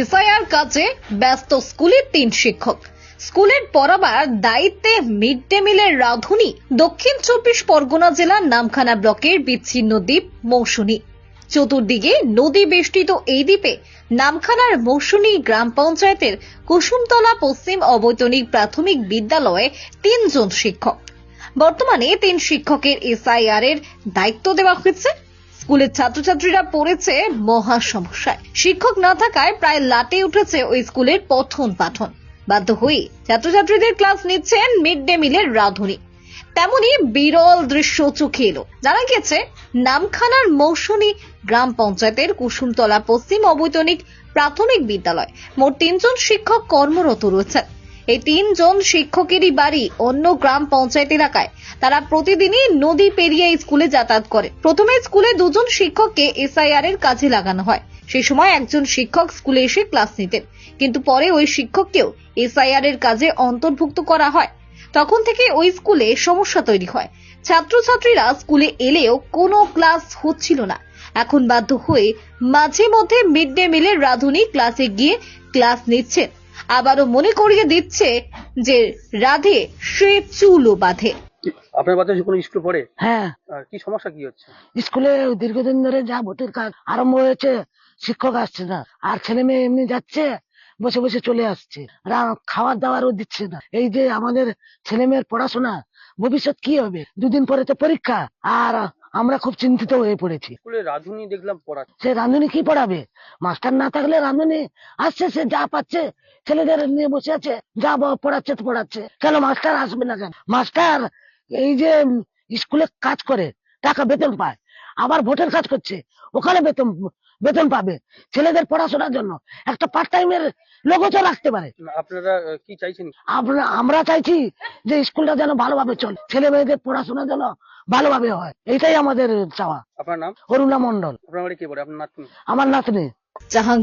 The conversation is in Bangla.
এসআইআর কাজে ব্যস্ত স্কুলের তিন শিক্ষক। স্কুলের পড়াবার দায়িত্বে মিড ডে মিলের রাঁধুনি দক্ষিণ চব্বিশ পরগনা জেলার নামখানা ব্লকের বিচ্ছিন্ন দ্বীপ মৌসুনী। চতুর্দিকে নদী বেষ্টিত এই দ্বীপে নামখানার মৌসুনী গ্রাম পঞ্চায়েতের কুসুমতলা পশ্চিম অবৈতনিক প্রাথমিক বিদ্যালয়ে তিনজন শিক্ষক। বর্তমানে তিন শিক্ষকের এসআইআর এর দায়িত্ব দেওয়া হয়েছে। স্কুলের ছাত্রছাত্রীরা পড়েছে মহা সমস্যায়। শিক্ষক না থাকায় প্রায় লাটে উঠেছে ওই স্কুলের পঠন পাঠন। বাধ্য হয়ে ছাত্রছাত্রীদের ক্লাস নিচ্ছেন মিড ডে মিলের রাঁধুনি। তেমনি বিরল দৃশ্য চোখে এলো। জানা গেছে নামখানার মৌসুমী গ্রাম পঞ্চায়েতের কুসুমতলা পশ্চিম অবৈতনিক প্রাথমিক বিদ্যালয়। মোট তিনজন শিক্ষক কর্মরত রয়েছেন। এই তিনজন শিক্ষকেরই বাড়ি অন্য গ্রাম পঞ্চায়েত এলাকায়। তারা প্রতিদিনই নদী পেরিয়ে স্কুলে যাতায়াত করে। প্রথমে স্কুলে দুজন শিক্ষককে এসআইআর এর কাজে লাগানো হয়। সেই সময় একজন শিক্ষক স্কুলে এসে ক্লাস নিতেন। কিন্তু পরে ওই শিক্ষককেও এসআইআর এর কাজে অন্তর্ভুক্ত করা হয়। তখন থেকে ওই স্কুলে সমস্যা তৈরি হয়। ছাত্রছাত্রীরা স্কুলে এলেও কোনো ক্লাস হচ্ছিল না। এখন বাধ্য হয়ে মাঝে মধ্যে মিড ডে মিলের রাঁধুনি ক্লাসে গিয়ে ক্লাস নিচ্ছেন। আবারও মনে করিয়ে দিচ্ছে যে রাধে সে চুলও বাঁধে। আপনার বাচ্চা কোনো স্কুল পড়ে হ্যাঁ। কি সমস্যা কি হচ্ছে? স্কুলে দীর্ঘদিন ধরে যা ভোটের কাজ আরম্ভ হয়েছে শিক্ষক আসছে না। আর ছেলে মেয়ে এমনি যাচ্ছে বসে বসে চলে আসছে। খাওয়ার খাবার দাবারও দিচ্ছে না। এই যে আমাদের ছেলে মেয়ের পড়াশোনা ভবিষ্যৎ কি হবে? দুদিন পরে তো পরীক্ষা। আর আমরা খুব চিন্তিত হয়ে পড়েছি। রাধুনি দেখলাম পড়াচ্ছে। সে রাঁধুনি কি পড়াবে? মাস্টার না থাকলে রাঁধুনি আসছে সে যা পাচ্ছে ছেলেদের নিয়ে বসে আছে যা পড়াচ্ছে তো পড়াচ্ছে। কেন মাস্টার আসবে না কেন? মাস্টার এই যে স্কুলে কাজ করে টাকা বেতন পায় আবার ভোটের কাজ করছে ওখানে বেতন বেতন পাবে ছেলেদের পড়াশোনার জন্য। একটা পার্ট টাইমের লোকও তো রাখতে পারে। আপনারা কি চাইছেন? আমরা আমরা চাইছি যে স্কুলটা যেন ভালোভাবে চলে ছেলে মেয়েদের পড়াশোনা যেন ভালোভাবে হয়। এটাই আমাদের চাওয়া। আপনার নাম? অরুণা মন্ডল আপনার বাড়ি কি পড়ে আপনার নাতনি? আমার নাতনি। জাহাঙ্গীর